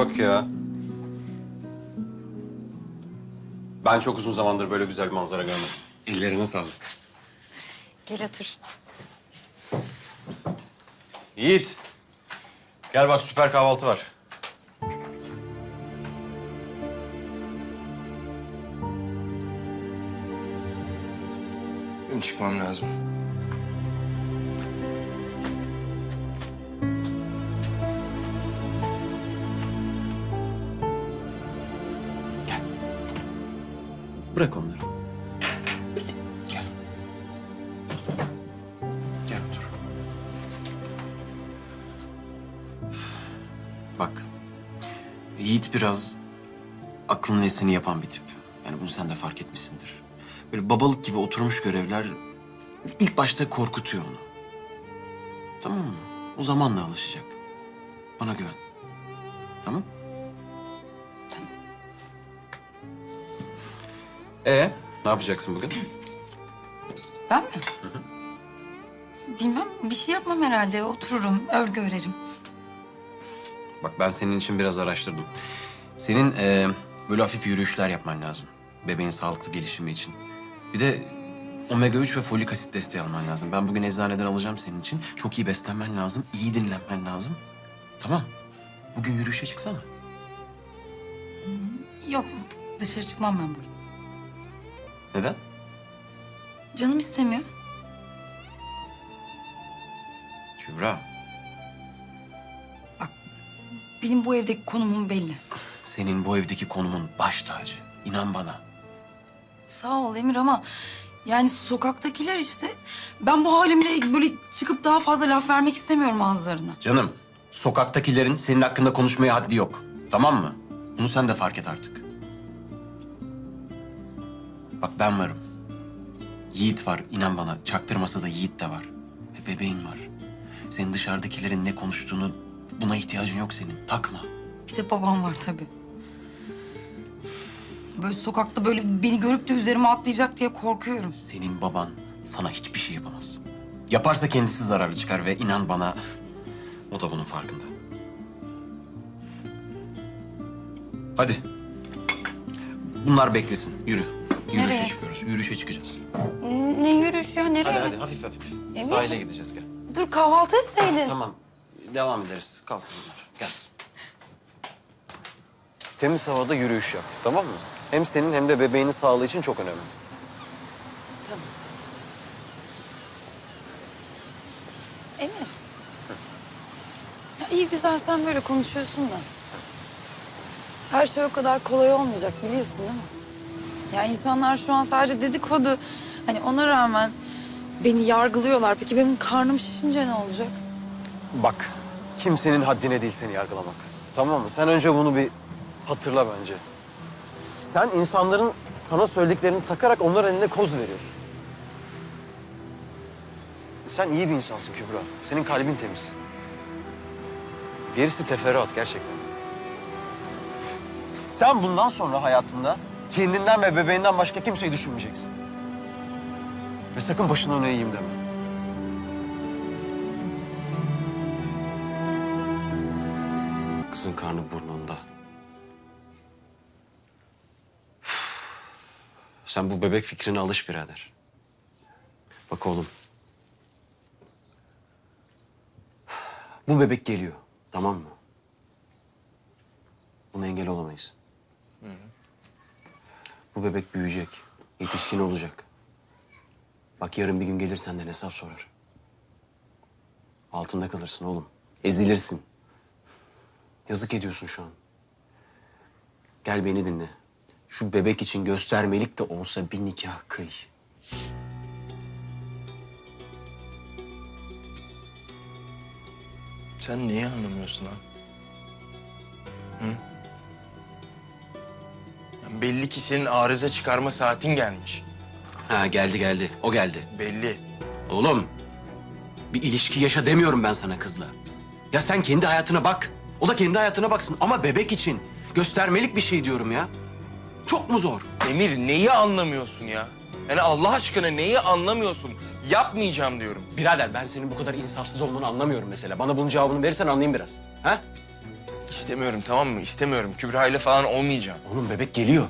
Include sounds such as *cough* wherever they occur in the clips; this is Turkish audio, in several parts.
bak ya. Ben çok uzun zamandır böyle güzel bir manzara görmedim. Ellerine sağlık. Gel otur. Yiğit. Gel bak süper kahvaltı var. Benim çıkmam lazım. Bırak onları. Gel. Gel otur. Bak. Yiğit biraz aklının esini yapan bir tip. Yani bunu sen de fark etmişsindir. Böyle babalık gibi oturmuş görevler ilk başta korkutuyor onu. Tamam mı? O zamanla alışacak. Bana güven. Tamam? Tamam. Ee, ne yapacaksın bugün? Ben mi? Bilmem, bir şey yapmam herhalde. Otururum, örgü örerim. Bak ben senin için biraz araştırdım. Senin eee, böyle hafif yürüyüşler yapman lazım. Bebeğin sağlıklı gelişimi için. Bir de omega 3 ve folik asit desteği alman lazım. Ben bugün eczaneden alacağım senin için. Çok iyi beslenmen lazım, iyi dinlenmen lazım. Tamam. Bugün yürüyüşe çıksana. Yok, dışarı çıkmam ben bugün. Neden? Canım istemiyor. Kübra, Benim bu evdeki konumum belli. senin bu evdeki konumun baş tacı. İnan bana. Sağ ol Emir ama yani sokaktakiler işte. Ben bu halimle böyle çıkıp daha fazla laf vermek istemiyorum ağızlarına. Canım, sokaktakilerin senin hakkında konuşmaya haddi yok. Tamam mı? Bunu sen de fark et artık. Bak ben varım. Yiğit var, inan bana. Çaktırmasa da Yiğit de var. Ve bebeğin var. Senin dışarıdakilerin ne konuştuğunu, buna ihtiyacın yok senin. Takma. Bir de babam var tabii. Böyle sokakta böyle beni görüp de üzerime atlayacak diye korkuyorum. Senin baban sana hiçbir şey yapamaz. Yaparsa kendisi zararlı çıkar ve inan bana o da bunun farkında. Hadi. Bunlar beklesin. Yürü. Yürüyüşe Nereye? çıkıyoruz. Yürüyüşe çıkacağız. Ne yürüyüş ya nereye? Hadi hadi hafif hafif. Emin Sahile mi? gideceğiz gel. Dur kahvaltı etseydin. Tamam. Devam ederiz. Kalsın bunlar. Gel. Temiz havada yürüyüş yap. Tamam mı? Hem senin hem de bebeğinin sağlığı için çok önemli. Tamam. Emir. Ya iyi güzel sen böyle konuşuyorsun da. Her şey o kadar kolay olmayacak biliyorsun değil mi? Ya insanlar şu an sadece dedikodu. Hani ona rağmen beni yargılıyorlar. Peki benim karnım şişince ne olacak? Bak, kimsenin haddine değil seni yargılamak. Tamam mı? Sen önce bunu bir hatırla bence. Sen insanların sana söylediklerini takarak onların eline koz veriyorsun. Sen iyi bir insansın Kübra. Senin kalbin temiz. Gerisi teferruat gerçekten. Sen bundan sonra hayatında kendinden ve bebeğinden başka kimseyi düşünmeyeceksin. Ve sakın başına öne eğeyim deme. Kızın karnı burnunda. Sen bu bebek fikrine alış birader. Bak oğlum. Bu bebek geliyor. Tamam mı? Buna engel olamayız. Bu bebek büyüyecek. Yetişkin olacak. Bak yarın bir gün gelir senden hesap sorar. Altında kalırsın oğlum. Ezilirsin. Yazık ediyorsun şu an. Gel beni dinle. Şu bebek için göstermelik de olsa bir nikah kıy. Sen neyi anlamıyorsun ha? Hı? Belli ki senin arıza çıkarma saatin gelmiş. Ha geldi geldi. O geldi. Belli. Oğlum bir ilişki yaşa demiyorum ben sana kızla. Ya sen kendi hayatına bak. O da kendi hayatına baksın ama bebek için göstermelik bir şey diyorum ya. Çok mu zor? Emir neyi anlamıyorsun ya? Yani Allah aşkına neyi anlamıyorsun? Yapmayacağım diyorum. Birader ben senin bu kadar insafsız olmanı anlamıyorum mesela. Bana bunun cevabını verirsen anlayayım biraz. Ha? İstemiyorum tamam mı? İstemiyorum. Kübra ile falan olmayacağım. Oğlum bebek geliyor.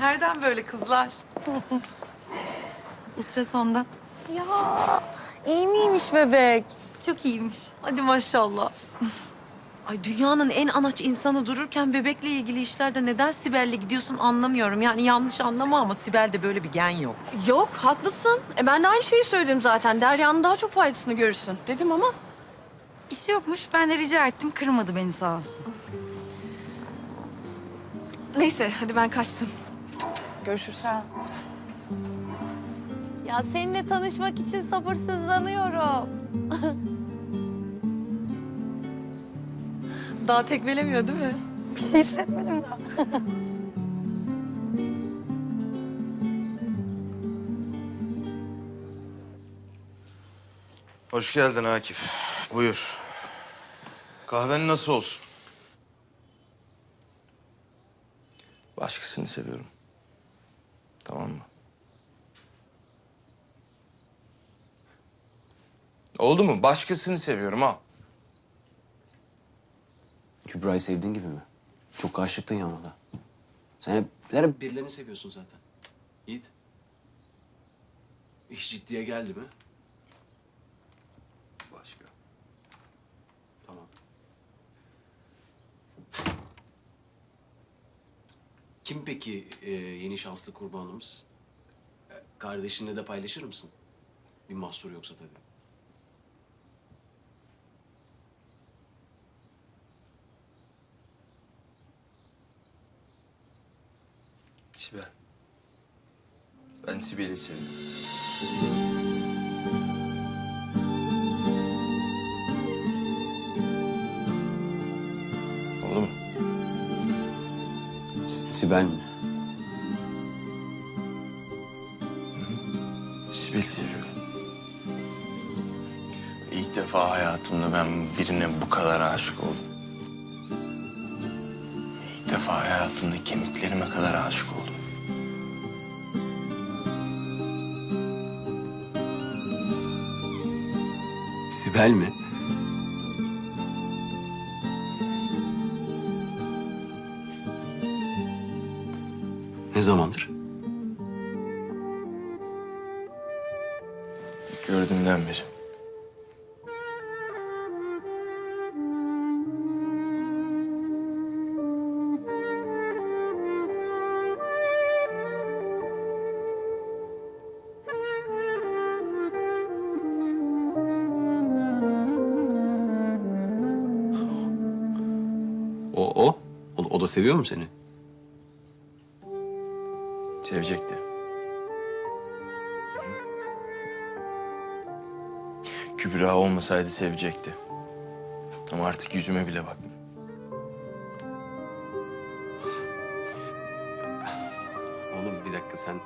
Nereden böyle kızlar? *laughs* Ultrasondan. Ya iyi miymiş bebek? Çok iyiymiş. Hadi maşallah. *laughs* Ay dünyanın en anaç insanı dururken bebekle ilgili işlerde neden Sibel'le gidiyorsun anlamıyorum. Yani yanlış anlama ama Sibel'de böyle bir gen yok. Yok haklısın. E ben de aynı şeyi söyledim zaten. Derya'nın daha çok faydasını görürsün dedim ama. İşi yokmuş. Ben de rica ettim. Kırmadı beni sağ olsun. Neyse hadi ben kaçtım. Görüşürüz. Ya seninle tanışmak için sabırsızlanıyorum. *laughs* Daha tekmelemiyor değil mi? Bir şey hissetmedim daha. *laughs* Hoş geldin Akif. Buyur. Kahven nasıl olsun? Başkasını seviyorum. Tamam mı? Oldu mu? Başkasını seviyorum ha. Kübra'yı sevdiğin gibi mi? Çok aşıktın ya ona da. Sen hep, sen hep birilerini seviyorsun zaten. Yiğit. İş ciddiye geldi mi? Başka. Tamam. Kim peki e, yeni şanslı kurbanımız? E, kardeşinle de paylaşır mısın? Bir mahsur yoksa tabii. Sibel. Ben Sibel'i seviyorum. Oldu mu? S- Sibel mi? Sibel'i seviyorum. İlk defa hayatımda ben birine bu kadar aşık oldum. İlk defa hayatımda kemiklerime kadar aşık oldum. Sibel mi? Ne zamandır? Gördüğümden beri. O? Da seviyor mu seni? Sevecekti. Kübra olmasaydı sevecekti. Ama artık yüzüme bile bakmıyor. Oğlum bir dakika sen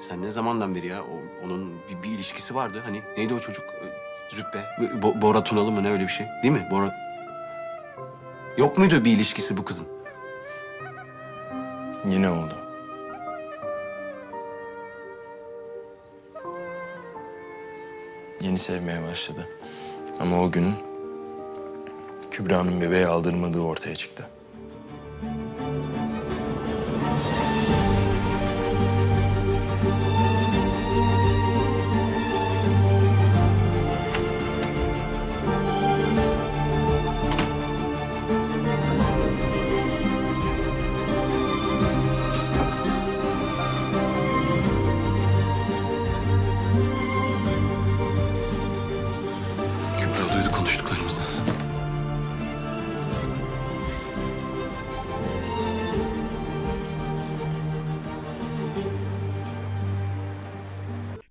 sen ne zamandan beri ya o, onun bir, bir ilişkisi vardı hani neydi o çocuk Ee, Züppe Bo- Bora Tunalı mı ne öyle bir şey değil mi Bora yok muydu bir ilişkisi bu kızın Yine oldu. Yeni sevmeye başladı. Ama o gün Kübra'nın bebeği aldırmadığı ortaya çıktı.